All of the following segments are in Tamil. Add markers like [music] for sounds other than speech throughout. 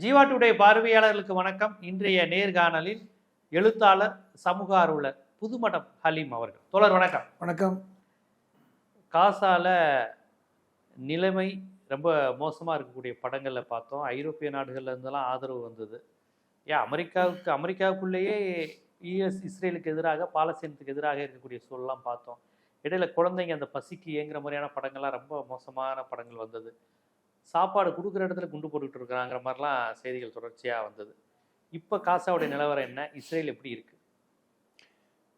ஜீவா டுடே பார்வையாளர்களுக்கு வணக்கம். இன்றைய நேர்காணலில் எழுத்தாளர் சமூக ஆர்வலர் புதுமடம் ஹலீம் அவர்கள். தோழர் வணக்கம். வணக்கம். காசால நிலைமை ரொம்ப மோசமாக இருக்கக்கூடிய படங்களில் பார்த்தோம். ஐரோப்பிய நாடுகள்ல இருந்தெல்லாம் ஆதரவு வந்தது. ஏன் அமெரிக்காவுக்கு அமெரிக்காவுக்குள்ளேயே யுஎஸ் இஸ்ரேலுக்கு எதிராக பாலஸ்தீனத்துக்கு எதிராக இருக்கக்கூடிய சூழலாம் பார்த்தோம். இடையில குழந்தைங்க அந்த பசிக்கு ஏங்குற மாதிரியான படங்கள்லாம் ரொம்ப மோசமான படங்கள் வந்தது. சாப்பாடு கொடுக்குற இடத்துல குண்டு போட்டுக்கிட்டு இருக்கிறாங்கிற மாதிரிலாம் செய்திகள் தொடர்ச்சியாக வந்தது. இப்போ காசாவுடைய நிலவரம் என்ன? இஸ்ரேல் எப்படி இருக்கு?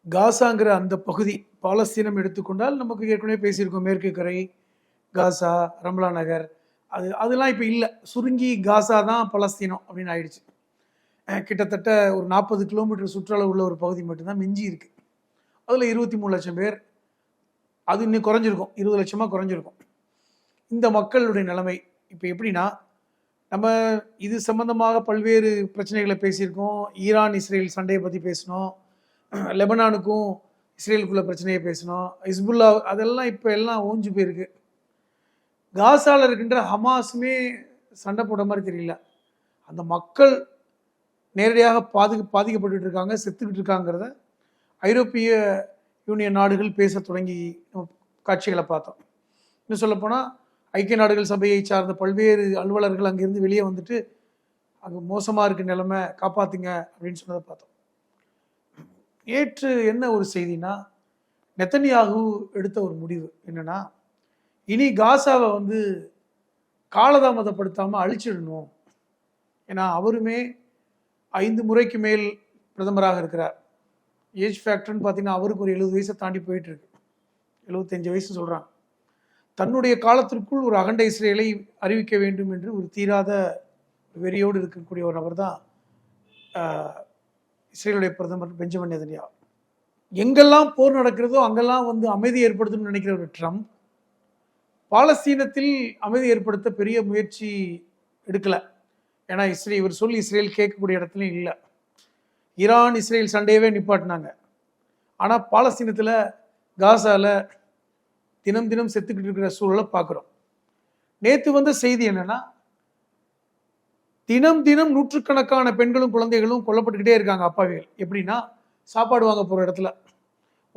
காசாங்கிற அந்த பகுதி பாலஸ்தீனம் எடுத்துக்கொண்டால் நமக்கு ஏற்கனவே பேசியிருக்கோம் மேற்கு கரை காசா ரம்லா நகர். அது அதெல்லாம் இப்போ இல்லை. சுருங்கி காசா தான் பலஸ்தீனம் அப்படின்னு ஆயிடுச்சு. கிட்டத்தட்ட ஒரு நாற்பது கிலோமீட்டர் சுற்றளவு உள்ள ஒரு பகுதி மட்டும்தான் மிஞ்சி இருக்கு. அதில் இருபத்தி மூணு லட்சம் பேர். அது இன்னும் குறைஞ்சிருக்கும். இருபது லட்சமாக குறைஞ்சிருக்கும். இந்த மக்களுடைய நிலைமை இப்போ எப்படின்னா நம்ம இது சம்பந்தமாக பல்வேறு பிரச்சனைகளை பேசியிருக்கோம். ஈரான் இஸ்ரேல் சண்டையை பற்றி பேசினோம். [clears throat] லெபனானுக்கும் இஸ்ரேலுக்குள்ள பிரச்சனையை பேசினோம். ஹிஸ்புல்லா அதெல்லாம் இப்போ எல்லாம் ஓஞ்சு போயிருக்கு. காசாவில் இருக்கின்ற ஹமாஸுமே சண்டை போட மாதிரி தெரியல. அந்த மக்கள் நேரடியாக பாதுக பாதிக்கப்பட்டு இருக்காங்க செத்துக்கிட்டு இருக்காங்கிறத ஐரோப்பிய யூனியன் நாடுகள் பேச தொடங்கி காட்சிகளை பார்த்தோம். இன்னும் சொல்லப்போனால் ஐக்கிய நாடுகள் சபையை சார்ந்த பல்வேறு அலுவலர்கள் அங்கேருந்து வெளியே வந்துட்டு அங்கே மோசமாக இருக்க நிலைமை காப்பாற்றுங்க அப்படின்னு சொன்னதை பார்த்தோம். நேற்று என்ன ஒரு செய்தினா நெத்தனியாகு எடுத்த ஒரு முடிவு என்னென்னா இனி காசாவை வந்து காலதாமதப்படுத்தாமல் அழிச்சிடணும். ஏன்னா அவருமே ஐந்து முறைக்கு மேல் பிரதமராக இருக்கிறார். ஏஜ் ஃபேக்டர்னு பார்த்தீங்கன்னா அவருக்கு ஒரு எழுபது வயசை தாண்டி போயிட்டுருக்கு எழுபத்தஞ்சு வயசு சொல்கிறாங்க தன்னுடைய காலத்திற்குள் ஒரு அகண்ட இஸ்ரேலை அறிவிக்க வேண்டும் என்று ஒரு தீராத வெறியோடு இருக்கக்கூடிய ஒரு நபர் தான் இஸ்ரேலுடைய பிரதமர் பெஞ்சமின் நெதன்யா எங்கெல்லாம் போர் நடக்கிறதோ அங்கெல்லாம் வந்து அமைதி ஏற்படுத்தணும்னு நினைக்கிற ஒரு ட்ரம்ப். பாலஸ்தீனத்தில் அமைதி ஏற்படுத்த பெரிய முயற்சி எடுக்கலை. ஏன்னா இஸ்ரேல் இவர் சொல்லி இஸ்ரேல் கேட்கக்கூடிய இடத்துலையும் இல்லை. ஈரான் இஸ்ரேல் சண்டையவே நிப்பாட்டினாங்க. ஆனால் பாலஸ்தீனத்தில் காசாவில் தினம் தினம் செத்துக்கிட்டு இருக்கிற சூழலை பார்க்குறோம். நேற்று வந்த செய்தி என்னன்னா தினம் தினம் நூற்றுக்கணக்கான பெண்களும் குழந்தைகளும் கொல்லப்பட்டுக்கிட்டே இருக்காங்க அப்பாவிகள். எப்படின்னா சாப்பாடு வாங்க போகிற இடத்துல.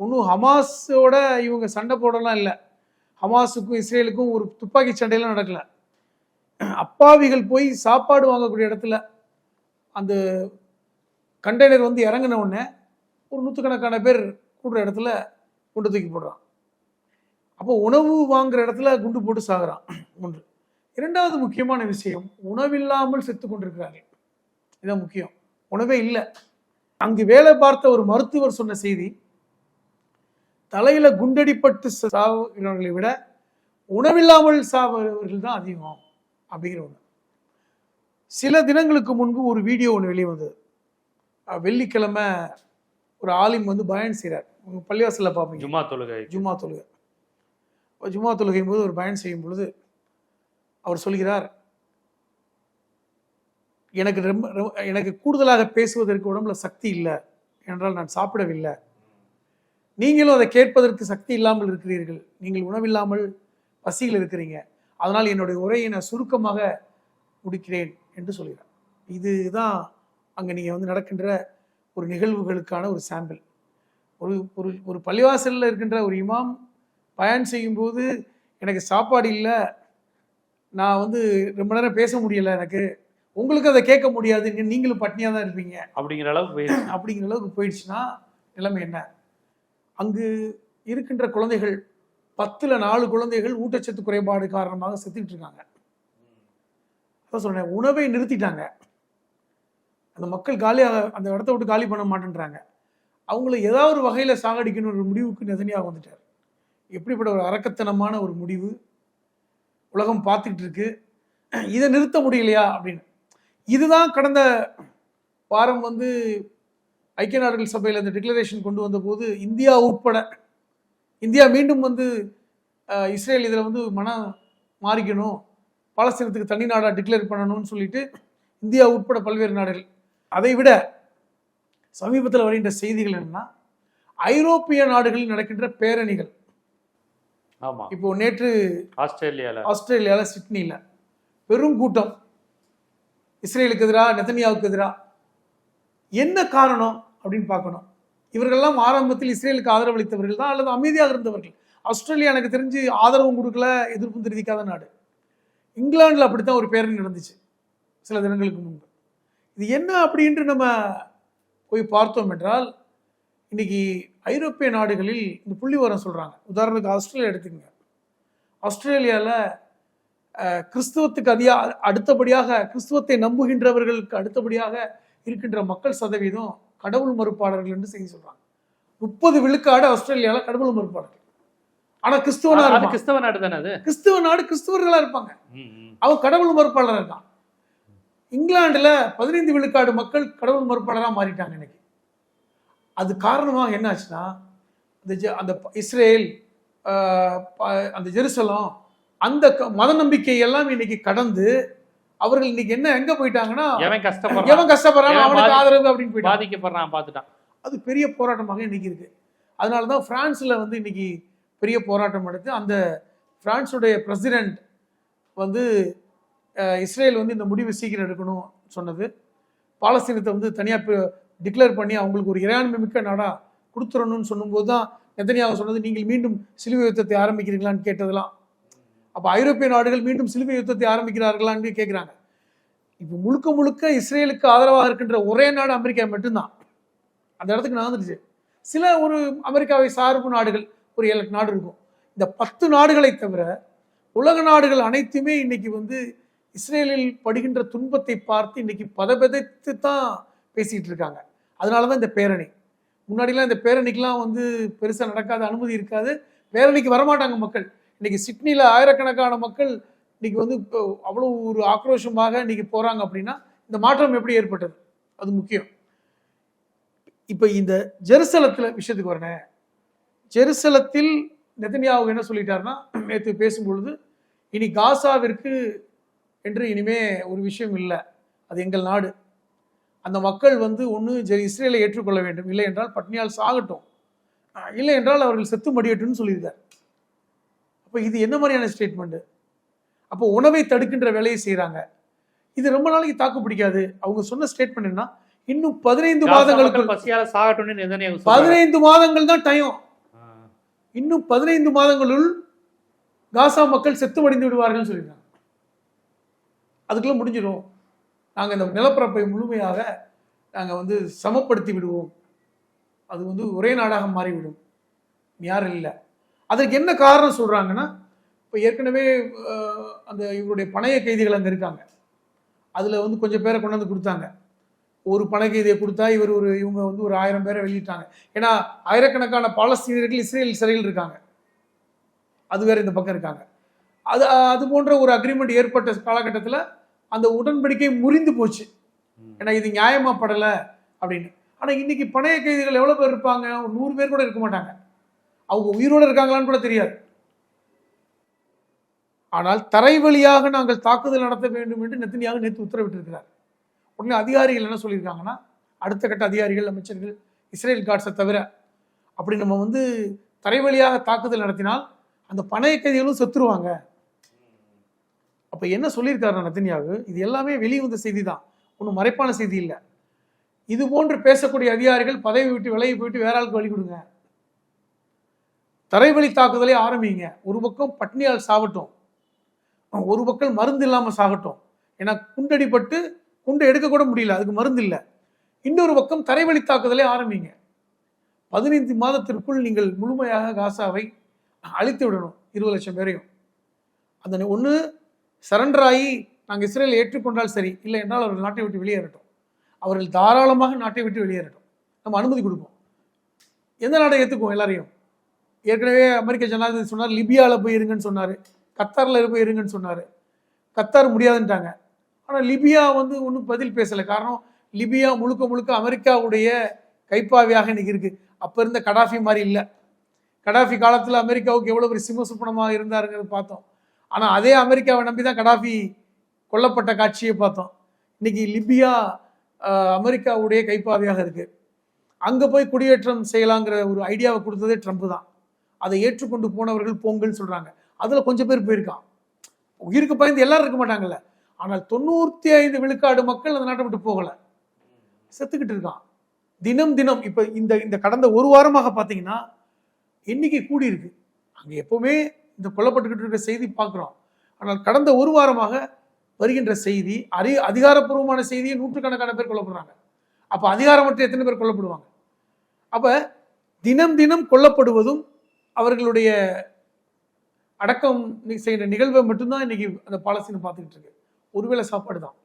ஒன்றும் ஹமாஸோட இவங்க சண்டை போடலாம் இல்லை. ஹமாஸுக்கும் இஸ்ரேலுக்கும் ஒரு துப்பாக்கி சண்டையெல்லாம் நடக்கலை. அப்பாவிகள் போய் சாப்பாடு வாங்கக்கூடிய இடத்துல அந்த கண்டெய்னர் வந்து இறங்கின உடனே ஒரு நூற்றுக்கணக்கான பேர் கூடுற இடத்துல கொண்டு தூக்கி போடுறான். அப்போ உணவு வாங்குற இடத்துல குண்டு போட்டு சாகுறான். ஒன்று. இரண்டாவது முக்கியமான விஷயம் உணவில்லாமல் செத்து கொண்டிருக்கிறார்கள். இதான் முக்கியம். உணவே இல்லை. அங்கு வேலை பார்த்த ஒரு மருத்துவர் சொன்ன செய்தி தலையில குண்டடிப்பட்டு சாவுகிறவர்களை விட உணவில்லாமல் சாவர்கள் தான் அதிகம் அப்படிங்கிற ஒன்று சில தினங்களுக்கு முன்பு ஒரு வீடியோ ஒன்று வெளியே வந்தது. வெள்ளிக்கிழமை ஒரு ஆலிம் வந்து பயன் செய்கிறார் பள்ளிவாசலில் பார்ப்பீங்க ஜும்மா தொழுகை. ஜும்மா தொழுகை. ஜும்மா தொழுகையும் போது ஒரு பயன் செய்யும் பொழுது அவர் சொல்கிறார் எனக்கு ரொம்ப ரொம்ப- எனக்கு கூடுதலாக பேசுவதற்கு உடம்புல சக்தி இல்லை என்றால் நான் சாப்பிடவில்லை. நீங்களும் அதை கேட்பதற்கு சக்தி இல்லாமல் இருக்கிறீர்கள். நீங்கள் உணவில்லாமல் பசியில் இருக்கிறீங்க. அதனால் என்னுடைய உரையை நான் சுருக்கமாக முடிக்கிறேன் என்று சொல்கிறார். இதுதான் அங்கே நீங்கள் வந்து நடக்கின்ற ஒரு நிகழ்வுகளுக்கான ஒரு சாம்பிள். ஒரு ஒரு ஒரு பள்ளிவாசலில் இருக்கின்ற ஒரு இமாம் பயன் செய்யும்போது எனக்கு சாப்பாடு இல்லை. நான் வந்து ரொம்ப நேரம் பேச முடியல எனக்கு. உங்களுக்கு அதை கேட்க முடியாது. நீங்களும் பட்னியாக தான் இருப்பீங்க. அப்படிங்கிற அளவுக்கு [clears throat] அப்படிங்கிற அளவுக்கு போயிடுச்சுன்னா நிலைமை என்ன? அங்கு இருக்கின்ற குழந்தைகள் பத்துல நாலு குழந்தைகள் ஊட்டச்சத்து குறைபாடு காரணமாக செத்துக்கிட்டு இருக்காங்க. அதான் சொன்னேன் உணவை நிறுத்திட்டாங்க. அந்த மக்கள் காலியாக அந்த இடத்த விட்டு காலி பண்ண மாட்டேன்றாங்க. அவங்கள ஏதாவது ஒரு வகையில் சாகடிக்கணும் ஒரு முடிவுக்கு நெதனியாக வந்துட்டார். எப்படிப்பட்ட ஒரு அரக்கத்தனமான ஒரு முடிவு உலகம் பார்த்துக்கிட்டு இருக்கு இதை நிறுத்த முடியலையா அப்படின்னு. இதுதான் கடந்த வாரம் வந்து ஐக்கிய நாடுகள் சபையில் இந்த டிக்ளரேஷன் கொண்டு வந்தபோது இந்தியா உட்பட இந்தியா மீண்டும் வந்து இஸ்ரேல் இதில் வந்து மனம் மாறிக்கணும் பாலஸ்தீனத்துக்கு தனி நாடாக டிக்ளேர் பண்ணணும்னு சொல்லிட்டு இந்தியா உட்பட பல்வேறு நாடுகள். அதை விட சமீபத்தில் வருகின்ற செய்திகள் என்னன்னா ஐரோப்பிய நாடுகளில் நடக்கின்ற பேரணிகள் ஆமா. இப்போ நேற்று ஆஸ்திரேலியால. ஆஸ்திரேலியாவில் சிட்னியில் பெரும் கூட்டம். இஸ்ரேலுக்கு எதிராக நெத்தனியாவுக்கு எதிராக என்ன காரணம் அப்படின்னு பார்க்கணும். இவர்கள்லாம் ஆரம்பத்தில் இஸ்ரேலுக்கு ஆதரவளித்தவர்கள் தான் அல்லது அமைதியாக இருந்தவர்கள். ஆஸ்திரேலியா எனக்கு தெரிஞ்சு ஆதரவும் கொடுக்கல எதிர்ப்பும் தெரிவிக்காத நாடு. இங்கிலாந்தில் அப்படித்தான் ஒரு பேரணி நடந்துச்சு சில தினங்களுக்கு முன்பு. இது என்ன அப்படின்ட்டு நம்ம போய் பார்த்தோம் என்றால் இன்னைக்கு ஐரோப்பிய நாடுகளில் இந்த புள்ளிவரம் சொல்றாங்க. உதாரணத்துக்கு ஆஸ்திரேலியா எடுத்துக்கங்க. ஆஸ்திரேலியாவில் கிறிஸ்துவத்துக்கு அதிகா அடுத்தபடியாக கிறிஸ்துவத்தை நம்புகின்றவர்களுக்கு அடுத்தபடியாக இருக்கின்ற மக்கள் சதவீதம் கடவுள் மறுப்பாளர்கள் என்று செய்தி சொல்றாங்க. முப்பது விழுக்காடு ஆஸ்திரேலியாவில் கடவுள் மறுப்பாளர்கள். ஆனா கிறிஸ்துவனா அது இருப்பான். கிறிஸ்தவ நாடு தானே அது? கிறிஸ்துவ நாடு கிறிஸ்துவர்களா இருப்பாங்க. அவன் கடவுள் மறுப்பாளர் இருக்கான் இங்கிலாந்துல பதினைந்து விழுக்காடு மக்கள் கடவுள் மறுப்பாளராக மாறிட்டாங்க இன்னைக்கு. அது காரணமாக என்ன ஆச்சுன்னா அந்த ஜெ- அந்த இஸ்ரேல் அந்த ஜெருசலம் அந்த மத நம்பிக்கை எல்லாம் இன்னைக்கு கடந்து அவர்கள் இன்னைக்கு என்ன எங்க போயிட்டாங்கன்னா எவன் கஷ்டப்படுறான்? எவன் கஷ்டப்படுறான் அவனுக்கு ஆதரவு அப்படின்னு போயிட்டாங்க பாதிக்கப்படுறான் பார்த்துட்டான். அது பெரிய போராட்டமாக இன்னைக்கு இருக்கு. அதனால தான் பிரான்ஸ்ல வந்து இன்னைக்கு பெரிய போராட்டம் நடத்தி அந்த பிரான்ஸுடைய பிரசிடென்ட் வந்து இஸ்ரேல் வந்து இந்த முடிவு சீக்கிரம் எடுக்கணும் சொன்னது. பாலஸ்தீனத்தை வந்து தனியாக டிக்ளேர் பண்ணி அவங்களுக்கு ஒரு இறையாண்மை மிக்க நாடா கொடுத்துடணும்னு சொல்லும்போது தான் நெத்தனியாக சொன்னது நீங்கள் மீண்டும் சிலுவை யுத்தத்தை ஆரம்பிக்கிறீங்களான்னு கேட்டதெல்லாம். அப்போ ஐரோப்பிய நாடுகள் மீண்டும் சிலுவை யுத்தத்தை ஆரம்பிக்கிறார்களான்னு கேட்குறாங்க இப்போ முழுக்க முழுக்க இஸ்ரேலுக்கு ஆதரவாக இருக்கின்ற ஒரே நாடு அமெரிக்கா மட்டும்தான். அந்த இடத்துக்கு நகர்ந்துருச்சு சில ஒரு அமெரிக்காவை சார்பு நாடுகள் ஒரு ஏழு நாடு இருக்கும். இந்த பத்து நாடுகளை தவிர உலக நாடுகள் அனைத்துமே இன்னைக்கு வந்து இஸ்ரேலில் படுகின்ற துன்பத்தை பார்த்து இன்னைக்கு பதபதைத்து தான் பேசிகிட்டு இருக்காங்க. அதனால தான் இந்த பேரணி. முன்னாடிலாம் இந்த பேரணிக்கெலாம் வந்து பெருசாக நடக்காத அனுமதி இருக்காது. பேரணிக்கு வரமாட்டாங்க மக்கள். இன்றைக்கி சிட்னியில் ஆயிரக்கணக்கான மக்கள் இன்றைக்கி வந்து இப்போ அவ்வளோ ஒரு ஆக்ரோஷமாக இன்றைக்கி போகிறாங்க அப்படின்னா இந்த மாற்றம் எப்படி ஏற்பட்டது? அது முக்கியம். இப்போ இந்த ஜெருசலத்தில் விஷயத்துக்கு வரேன். ஜெருசலத்தில் நெதன்யாவு என்ன சொல்லிட்டாருன்னா நேற்று பேசும்பொழுது இனி காசாவிற்கு என்று இனிமே ஒரு விஷயம் இல்லை. அது எங்கள் நாடு. அந்த மக்கள் வந்து ஒன்று இஸ்ரேலை ஏற்றுக்கொள்ள வேண்டும். இல்லை என்றால் பட்னியால் சாகட்டும். இல்லை என்றால் அவர்கள் செத்து மடியட்டும்னு சொல்லியிருக்கார். அப்போ இது என்ன மாதிரியான ஸ்டேட்மெண்ட் அப்போ உணவை தடுக்கின்ற வேலையை செய்கிறாங்க இது ரொம்ப நாளைக்கு தாக்கு பிடிக்காது. அவங்க சொன்ன ஸ்டேட்மெண்ட் என்ன இன்னும் பதினைந்து மாதங்களுக்கு பசியால சொல்றாரு. பதினைந்து மாதங்கள் தான் டைம். இன்னும் பதினைந்து மாதங்களுள் காசா மக்கள் செத்து மடிந்து விடுவார்கள் சொல்லியிருக்காங்க. அதுக்குள்ள முடிஞ்சிடும். நாங்கள் இந்த நிலப்பரப்பை முழுமையாக நாங்கள் வந்து சமப்படுத்தி விடுவோம். அது வந்து ஒரே நாடாக மாறிவிடும். யாரும் இல்லை. அதற்கு என்ன காரணம் சொல்கிறாங்கன்னா இப்போ ஏற்கனவே அந்த இவருடைய பணைய கைதிகள் அங்கே இருக்காங்க. அதில் வந்து கொஞ்சம் பேரை கொண்டு வந்து கொடுத்தாங்க. ஒரு பண கைதியை கொடுத்தா இவர் ஒரு இவங்க வந்து ஒரு ஆயிரம் பேரை வெளியிட்டாங்க. ஏன்னா ஆயிரக்கணக்கான பாலஸ்தீனர்கள் இஸ்ரேல் சிறையில் இருக்காங்க. அது வேற இந்த பக்கம் இருக்காங்க. அது அது போன்ற ஒரு அக்ரிமெண்ட் ஏற்பட்ட காலகட்டத்தில் அந்த உடன்படிக்கை முறிந்து போச்சு. ஏன்னா இது நியாயமா படல அப்படின்னு. ஆனா இன்னைக்கு பணைய கைதிகள் எவ்வளவு பேர் இருப்பாங்க? ஒரு நூறு பேர் கூட இருக்க மாட்டாங்க. அவங்க உயிரோட இருக்காங்களான்னு கூட தெரியாது. ஆனால் தரை வழியாக நாங்கள் தாக்குதல் நடத்த வேண்டும் என்று நெத்தனியாக நேற்று உத்தரவிட்டிருக்கிறார். உடனே அதிகாரிகள் என்ன சொல்லியிருக்காங்கன்னா அடுத்த கட்ட அதிகாரிகள் அமைச்சர்கள் இஸ்ரேல் காட்ஸை தவிர அப்படி நம்ம வந்து தரை வழியாக தாக்குதல் நடத்தினால் அந்த பணைய கைதிகளும் செத்துருவாங்க. அப்ப என்ன சொல்லியிருக்காரு நத்தினியாவு இது எல்லாமே வெளிவந்த செய்தி தான் ஒன்றும் மறைப்பான செய்தி இல்லை. இது போன்று பேசக்கூடிய அதிகாரிகள் பதவி விட்டு விலகி போயிட்டு வேற ஆளுக்கு வழி கொடுங்க. தரைவழி தாக்குதலை ஆரம்பிங்க. ஒரு பக்கம் பட்னியால் சாகட்டும். ஒரு பக்கம் மருந்து இல்லாமல் சாகட்டும். ஏன்னா குண்டடிப்பட்டு குண்டை எடுக்க கூட முடியல அதுக்கு மருந்து இல்லை. இன்னொரு பக்கம் தரைவழி தாக்குதலை ஆரம்பிங்க. பதினைந்து மாதத்திற்குள் நீங்கள் முழுமையாக காசாவை அழித்து விடணும். இருபது லட்சம் பேரையும். அந்த ஒன்று சரண்டர் ஆகி நாங்கள் இஸ்ரேல் ஏற்றுக்கொண்டால் சரி இல்லை என்றால் அவர்கள் நாட்டை விட்டு வெளியேறட்டும். அவர்கள் தாராளமாக நாட்டை விட்டு வெளியேறட்டும். நம்ம அனுமதி கொடுப்போம். எந்த நாட்டை ஏற்றுக்குவோம் எல்லாரையும்? ஏற்கனவே அமெரிக்க ஜனாதிபதி சொன்னார் லிபியாவில் போய் இருங்கன்னு சொன்னார். கத்தாரில் போய் இருங்கன்னு சொன்னார். கத்தார் முடியாதுன்ட்டாங்க. ஆனால் லிபியா வந்து ஒன்றும் பதில் பேசலை. காரணம் லிபியா முழுக்க முழுக்க அமெரிக்காவுடைய கைப்பாவியாக இன்னைக்கு இருக்குது அப்போ இருந்த கடாஃபி மாதிரி இல்லை. கடாஃபி காலத்தில் அமெரிக்காவுக்கு எவ்வளோ பெரிய சிம்ம சுப்பனமாக இருந்தாருங்கிறது பார்த்தோம். ஆனால் அதே அமெரிக்காவை நம்பி தான் கடாஃபி கொல்லப்பட்ட காட்சியை பார்த்தோம். இன்னைக்கு லிபியா அமெரிக்காவுடைய கைப்பாவியாக இருக்குது அங்கே போய் குடியேற்றம் செய்யலாங்கிற ஒரு ஐடியாவை கொடுத்ததே ட்ரம்ப் தான். அதை ஏற்றுக்கொண்டு போனவர்கள் போங்கன்னு சொல்கிறாங்க அதில் கொஞ்சம் பேர் போயிருக்கான். உயிருக்கு பயந்து எல்லாரும் இருக்க மாட்டாங்கல்ல. ஆனால் தொண்ணூற்றி ஐந்து விழுக்காடு மக்கள் அந்த நாட்டை விட்டு போகலை. செத்துக்கிட்டு இருக்கான். தினம் தினம் இப்போ இந்த இந்த கடந்த ஒரு வாரமாக பார்த்தீங்கன்னா எண்ணிக்கை கூடி அங்கே எப்போவுமே இந்த கொல்லப்பட்டுக்கிட்டு இருக்கிற செய்தி பார்க்குறோம். ஆனால் கடந்த ஒரு வாரமாக வருகின்ற செய்தி அறி அதிகாரப்பூர்வமான செய்தியை நூற்றுக்கணக்கான பேர் கொல்லப்படுறாங்க. அப்போ அதிகாரமற்ற எத்தனை பேர் கொல்லப்படுவாங்க? அப்போ தினம் தினம் கொல்லப்படுவதும் அவர்களுடைய அடக்கம் செய்கிற நிகழ்வை மட்டும்தான் இன்னைக்கு அந்த பாலஸ்தீனம் பார்த்துக்கிட்டு இருக்கு. ஒருவேளை சாப்பாடு தான்.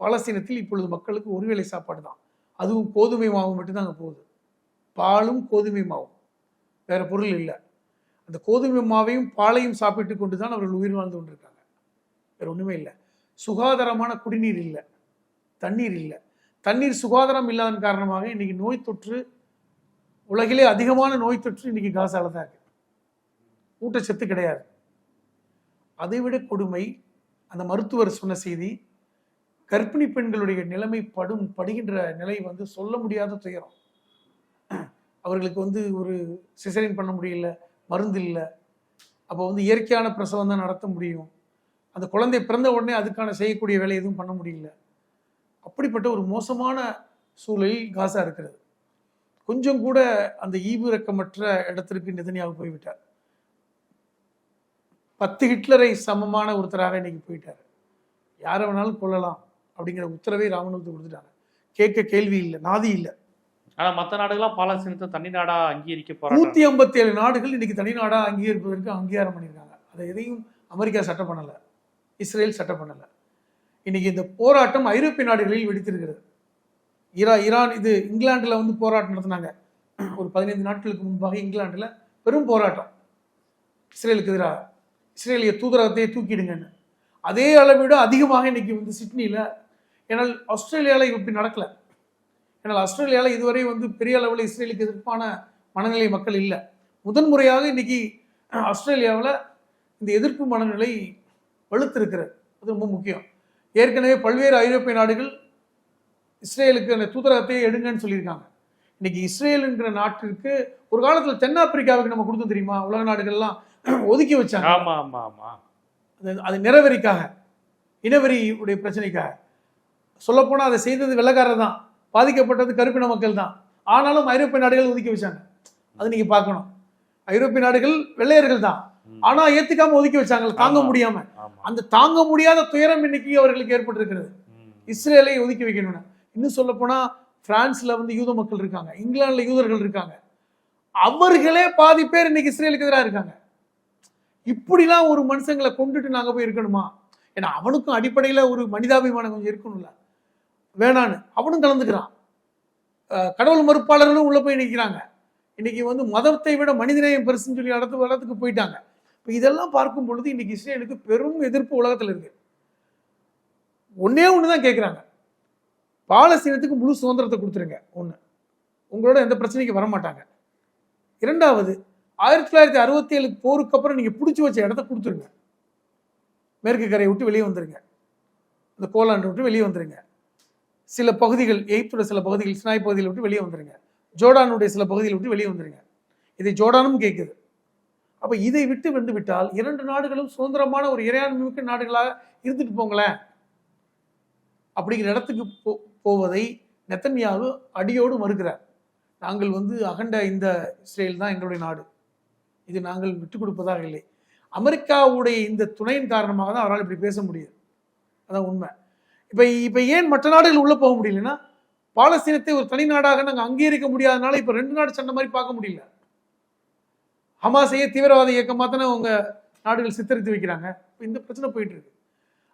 பாலஸ்தீனத்தில் இப்பொழுது மக்களுக்கு ஒருவேளை சாப்பாடு தான். அதுவும் கோதுமை மாவு மட்டும்தான் அங்கே போகுது. பாலும் கோதுமை மாவும். வேற பொருள் இல்லை. அந்த கோதுமை மாவையும் பாலையும் சாப்பிட்டு கொண்டு தான் அவர்கள் உயிர் வாழ்ந்து கொண்டிருக்காங்க. வேற ஒன்றுமே இல்லை. சுகாதாரமான குடிநீர் இல்லை. தண்ணீர் இல்லை. தண்ணீர் சுகாதாரம் இல்லாதன் காரணமாக இன்றைக்கி நோய் தொற்று உலகிலே அதிகமான நோய் தொற்று இன்றைக்கி காசால தான் இருக்கு. ஊட்டச்சத்து கிடையாது. அதைவிட கொடுமை அந்த மருத்துவர் சொன்ன செய்தி கர்ப்பிணி பெண்களுடைய நிலைமை படும் படுகின்ற நிலை வந்து சொல்ல முடியாத துயரம். அவர்களுக்கு வந்து ஒரு சிசரின் பண்ண முடியல. மருந்து இல்லை. அப்போ வந்து இயற்கையான பிரசவம் தான் நடத்த முடியும். அந்த குழந்தை பிறந்த உடனே அதுக்கான செய்யக்கூடிய வேலை எதுவும் பண்ண முடியல. அப்படிப்பட்ட ஒரு மோசமான சூழலில் காசா இருக்கிறது. கொஞ்சம் கூட அந்த ஈவிரக்கமற்ற இடத்திற்கு நெதனியாக போய்விட்டார். பத்து ஹிட்லரை சமமான ஒருத்தராக இன்னைக்கு போயிட்டார். யாரை வேணாலும் கொள்ளலாம் அப்படிங்கிற உத்தரவை ராமனுக்கு கொடுத்துட்டாங்க கேட்க கேள்வி இல்லை நாதி இல்லை. ஆனா மத்த நாடுகள்லாம் பாலஸ்தீனத்தை தனி நாடா அங்கீகரிக்க போறாங்க. நூத்தி ஐம்பத்தி ஏழு நாடுகள் இன்னைக்கு தனி நாடா அங்கீகரிப்பதற்கு அங்கீகாரம் பண்ணியிருக்காங்க. அதை எதையும் அமெரிக்கா சட்டம் பண்ணல. இஸ்ரேல் சட்டம் பண்ணல. இன்னைக்கு இந்த போராட்டம் ஐரோப்பிய நாடுகளில் வெடித்திருக்கிறது. ஈரா ஈரான் இது இங்கிலாந்துல வந்து போராட்டம் நடத்தினாங்க. ஒரு பதினைந்து நாட்களுக்கு முன்பாக இங்கிலாந்துல பெரும் போராட்டம். இஸ்ரேலுக்கு எதிராக. இஸ்ரேலிய தூதரகத்தையே தூக்கிடுங்கன்னு. அதே அளவை விட அதிகமாக இன்னைக்கு வந்து சிட்னியில் ஏன்னால் ஆஸ்திரேலியாவில் இப்படி நடக்கல. ஏன்னால் ஆஸ்திரேலியாவில் இதுவரை வந்து பெரிய அளவில் இஸ்ரேலுக்கு எதிர்ப்பான மனநிலை மக்கள் இல்லை. முதன்முறையாக இன்னைக்கு ஆஸ்திரேலியாவில் இந்த எதிர்ப்பு மனநிலை வலுத்திருக்கிறது. அது ரொம்ப முக்கியம். ஏற்கனவே பல்வேறு ஐரோப்பிய நாடுகள் இஸ்ரேலுக்கு அந்த தூதரகத்தையே எடுங்கன்னு சொல்லியிருக்காங்க. இன்னைக்கு இஸ்ரேலுங்கிற நாட்டிற்கு ஒரு காலத்தில் தென்னாப்பிரிக்காவுக்கு நம்ம கொடுத்தோம் தெரியுமா? உலக நாடுகள்லாம் ஒதுக்கி வச்சாங்க. ஆமா ஆமா ஆமா. அது- அது நிறவெறிக்காக இனவெறி உடைய பிரச்சனைக்காக. சொல்லப்போனால் அதை செய்தது வெள்ளக்காரர் தான் பாதிக்கப்பட்டது கருப்பின மக்கள் தான் ஆனாலும் ஐரோப்பிய நாடுகள் ஒதுக்கி வச்சாங்க. அது நீங்க பார்க்கணும். ஐரோப்பிய நாடுகள் வெள்ளையர்கள் தான். ஆனா ஏத்துக்காம ஒதுக்கி வச்சாங்க. தாங்க. முடியாம. அந்த தாங்க முடியாத துயரம் இன்னைக்கு அவர்களுக்கு ஏற்பட்டிருக்கிறது. இஸ்ரேலை ஒதுக்கி வைக்கணும்னு. இன்னும் சொல்ல போனா பிரான்ஸ்ல வந்து யூத மக்கள் இருக்காங்க. இங்கிலாந்துல யூதர்கள் இருக்காங்க. அவர்களே பாதி பேர் இன்னைக்கு இஸ்ரேலுக்கு எதிராக இருக்காங்க. இப்படிலாம் ஒரு மனுஷங்களை கொண்டுட்டு நாங்க போய் இருக்கணுமா? ஏன்னா அவனுக்கும் அடிப்படையில ஒரு மனிதாபிமானம் கொஞ்சம் இருக்கணும்ல. வேணான்னு. அவனும் கலந்துக்கிறான். கடவுள் மறுப்பாளர்களும் உள்ளே போய் நிற்கிறாங்க இன்னைக்கு வந்து மதத்தை விட மனிதநேயம் பெருசுன்னு சொல்லி இடத்து இடத்துக்கு போயிட்டாங்க. இப்போ இதெல்லாம் பார்க்கும் பொழுது இன்னைக்கு இஸ்ரேலுக்கு பெரும் எதிர்ப்பு உலகத்தில் இருக்கு. ஒன்றே ஒன்று தான் கேட்குறாங்க பாலஸ்தீனத்துக்கு முழு சுதந்திரத்தை கொடுத்துருங்க. ஒன்று உங்களோட எந்த பிரச்சனைக்கு வர மாட்டாங்க. இரண்டாவது ஆயிரத்தி தொள்ளாயிரத்தி அறுபத்தி ஏழு போருக்கு அப்புறம் நீங்கள் பிடிச்சி வச்ச இடத்த கொடுத்துருங்க. மேற்கு கரையை விட்டு வெளியே வந்துருங்க. இந்த போலாண்டை விட்டு வெளியே வந்துருங்க. சில பகுதிகள் எகிப்தோட சில பகுதிகள் சினாய் பகுதியில் விட்டு வெளியே வந்துருங்க. ஜோர்டானுடைய சில பகுதியில் விட்டு வெளியே வந்துருங்க. இதை ஜோர்டானும் கேட்குது. அப்போ இதை விட்டு வந்து விட்டால் இரண்டு நாடுகளும் சுதந்திரமான ஒரு இறையாண்மை மிக்க நாடுகளாக இருந்துட்டு போங்களேன். அப்படிங்கிற இடத்துக்கு போ போவதை நெத்தன்யாவு அடியோடு மறுக்கிறார். நாங்கள் வந்து அகண்ட இந்த இஸ்ரேல் தான் எங்களுடைய நாடு. இது நாங்கள் விட்டு கொடுப்பதாக இல்லை. அமெரிக்காவுடைய இந்த துணையின் காரணமாக தான் அவரால் இப்படி பேச முடியுது. அதான் உண்மை. இப்போ இப்போ ஏன் மற்ற நாடுகள் உள்ளே போக முடியலன்னா பாலஸ்தீனத்தை ஒரு தனி நாடாக நாங்கள் அங்கீகரிக்க முடியாதனால இப்போ ரெண்டு நாடு சண்டை மாதிரி பார்க்க முடியல. ஹமாஸையே தீவிரவாத இயக்கமாக தானே அவங்க நாடுகள் சித்தரித்து வைக்கிறாங்க. இப்போ இந்த பிரச்சனை போயிட்டு இருக்கு.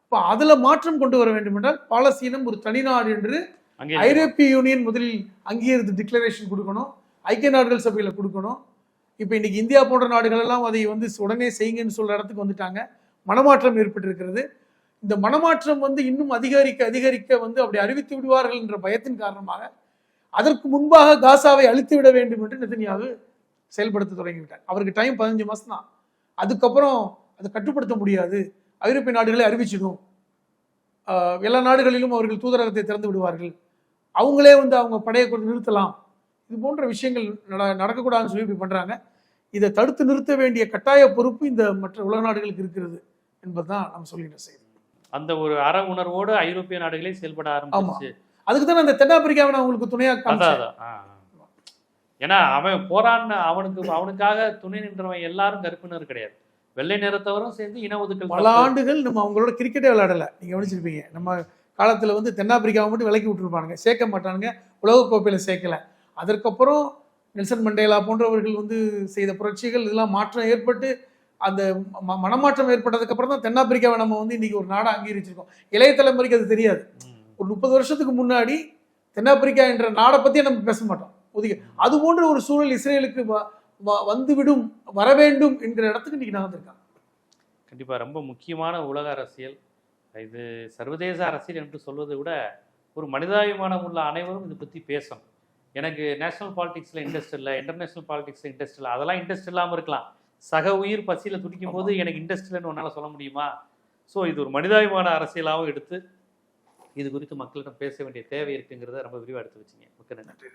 அப்போ அதில் மாற்றம் கொண்டு வர வேண்டும் என்றால் பாலஸ்தீனம் ஒரு தனி நாடு என்று ஐரோப்பிய யூனியன் முதலில் அங்கீகரித்து டிக்ளரேஷன் கொடுக்கணும். ஐக்கிய நாடுகள் சபையில் கொடுக்கணும். இப்போ இன்னைக்கு இந்தியா போன்ற நாடுகள் எல்லாம் அதை வந்து உடனே செய்யுங்கன்னு சொல்ற இடத்துக்கு வந்துட்டாங்க. மனமாற்றம் ஏற்பட்டிருக்கிறது. இந்த மனமாற்றம் வந்து இன்னும் அதிகரிக்க அதிகரிக்க வந்து அப்படி அறிவித்து விடுவார்கள் என்ற பயத்தின் காரணமாக அதற்கு முன்பாக காசாவை அழித்து விட வேண்டும் என்று நெத்தனியாவு செயல்படுத்த தொடங்கிவிட்டார். அவருக்கு டைம் பதினஞ்சு மாதம் தான் அதுக்கப்புறம் அதை கட்டுப்படுத்த முடியாது. ஐரோப்பிய நாடுகளை அறிவிச்சிடும். எல்லா நாடுகளிலும் அவர்கள் தூதரகத்தை திறந்து விடுவார்கள். அவங்களே வந்து அவங்க படையை கொண்டு நிறுத்தலாம். இது போன்ற விஷயங்கள் நட நடக்கக்கூடாதுன்னு சொல்லி இப்படி பண்ணுறாங்க இதை தடுத்து நிறுத்த வேண்டிய கட்டாய பொறுப்பு இந்த மற்ற உலக நாடுகளுக்கு இருக்கிறது என்பதுதான் நம்ம சொல்லிட்டு செய்தி. அந்த ஒரு அற உணர்வோடு ஐரோப்பிய நாடுகளே செயல்பட ஆரம்பிச்சிருச்சு. அதுக்கு தான் அந்த தென்னாப்பிரிக்காவை நான் உங்களுக்கு துணையாக. ஏன்னா அவன் போராடின அவனுக்கு அவனுக்காக துணை நின்றவன் எல்லாரும் கருப்பினர் கிடையாது. வெள்ளை நிறத்தவரும் சேர்ந்து இன ஒதுக்கல் பல. ஆண்டுகள் நம்ம அவங்களோட கிரிக்கெட்டே விளையாடல. நீங்க கவனிச்சிருப்பீங்க. நம்ம காலத்துல வந்து தென்னாப்பிரிக்காவை மட்டும் விலக்கி விட்டுருப்பானுங்க. சேர்க்க மாட்டானுங்க. உலகக்கோப்பையில சேர்க்கல. அதற்கப்புறம் நெல்சன் மண்டேலா போன்றவர்கள் வந்து செய்த புரட்சிகள் இதெல்லாம் மாற்றம் ஏற்பட்டு அந்த மனமாற்றம் ஏற்பட்டதுக்கு அப்புறம் தான் தென்னாப்பிரிக்காவை நம்ம வந்து இன்னைக்கு ஒரு நாடா அங்கீகரிச்சிருக்கோம். இளைய தலைமுறைக்கு அது தெரியாது. ஒரு முப்பது வருஷத்துக்கு முன்னாடி தென்னாப்பிரிக்கா என்ற நாடை பத்தியே நம்ம பேச மாட்டோம். ஒதுக்கி அது போன்ற ஒரு சூழல் இஸ்ரேலுக்கு வந்துவிடும் வர வேண்டும் என்கிற இடத்துக்கு இன்னைக்கு நான் வந்திருக்கேன். கண்டிப்பா ரொம்ப முக்கியமான உலக அரசியல். இது சர்வதேச அரசியல் என்று சொல்வதை விட ஒரு மனிதாபிமானம் உள்ள அனைவரும் இதை பற்றி பேசணும். எனக்கு நேஷனல் பாலிடிக்ஸில் இன்ட்ரெஸ்ட் இல்லை இன்டர்நேஷனல் பாலிடிக்ஸில் இன்ட்ரெஸ்ட் இல்லை அதெல்லாம் இன்ட்ரெஸ்ட் இல்லாமல் இருக்கலாம். சக உயிர் பசியில் துடிக்கும் போது எனக்கு இன்ட்ரெஸ்ட் இல்லைன்னு உன்னால் சொல்ல முடியுமா? ஸோ இது ஒரு மனிதாபிமான அரசியலாகவும் எடுத்து இது குறித்து மக்களிடம் பேச வேண்டிய தேவை இருக்குங்கிறத ரொம்ப விரிவாக எடுத்து வச்சிங்க. மிக்க நன்றி.